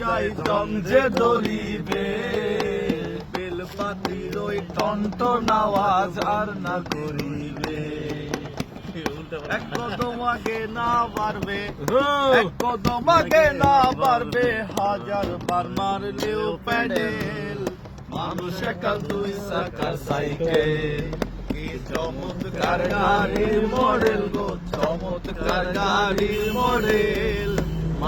যাইতম যে দলিবে বেলপাতির ওই টন্টন আওয়াজ আর না করিবে। এক কদম আগে না পারবে এক কদম আগে না পারবে হাজার বার মারলেও প্যাডেল। মানুষ একা দুই চাকার সাইকেল। কি চমৎকার গাড়ির মডেল গো, চমৎকার গাড়ির মডেল।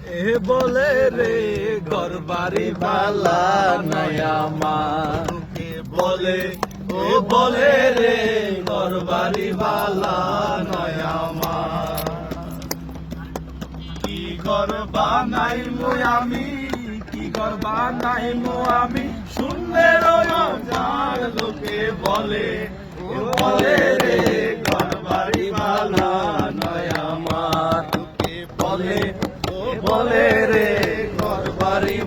এ বলে রে ঘর বাড়ি বালা নয়া মা বলে ও বলে রে ঘর বাড়ি বালা নয়া মা কি ঘর বানাই মু আমি, কি ঘর বানাই মু আমি? শূন্যের যার লোকে বলে বলে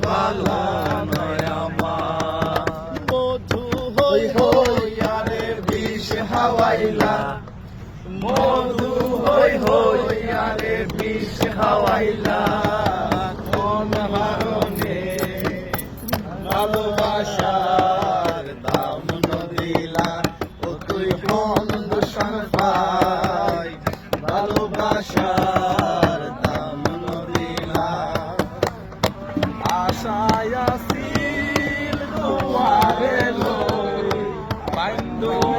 বাড়ি বালা নয়া মধু হই হই বিষ হাওয়াইলা মধু হই হই বিষ হাওয়াইলা কোন হারণে ভালোবাসার দাম নদিলা ও তুই কোন দূষণ পাই আশায় আসিল দুয়ারে লই বাইন্দো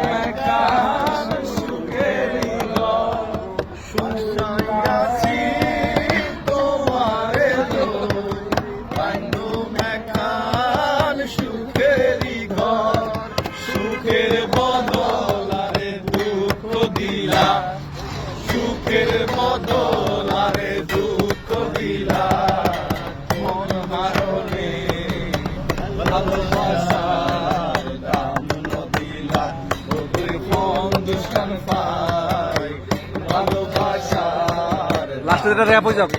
কোন পাই ভালোবাসার লাস্টে যেটা র্যাপ হয়ে যাক।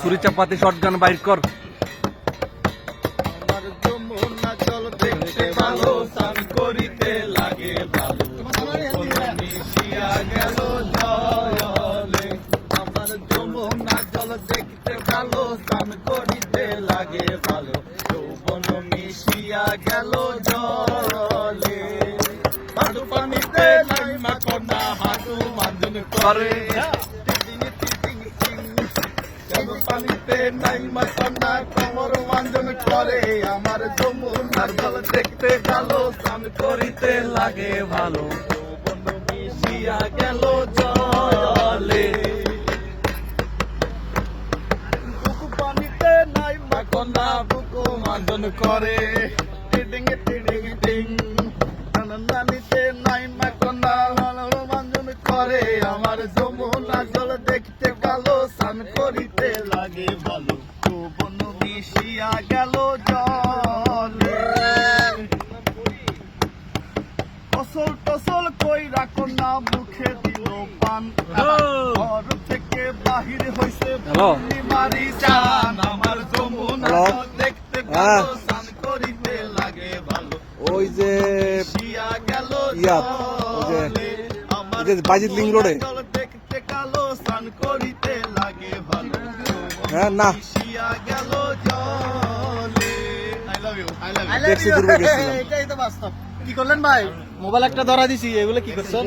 ছুরি চাপাতি শর্ট গান বাইর কর। আমার যমুনা জল দেখতে ভালো স্নান করিতে লাগে ভালো। মিশিয়া গেল জলে আমার যমুনা জল দেখতে ভালো স্নান করিতে লাগে ভালো। যৌবন মিশিয়া গেল জলে পানিতে নাই মাসানা আমার যমুনার জল দেখতে ভালো, স্নান করিতে লাগে ভালো। বুকু পানিতে নাই বুকু মাঞ্জন করে। টিডিং টিডিং নানিতে নাই মাকনা মাঞ্জন করে। আমার যমুনা জল দেখতে কালো স্নান করিতে লাগে ভালো। যৌবন মিশিয়া গেল জলে। ফসল টসল কই রাখো না মুখে দিল পান। ঘর থেকে বাহির হইছে। মারি চান আমার যমুনা দেখতে ইয়াত, ওই যে- বাজিত লিং রোডে। হ্যাঁ না। দেখছি দূরে গেছিলাম এটাই তো বাস্তব। কি করলেন ভাই? মোবাইল একটা ধরা দিছি এগুলো কি করছেন?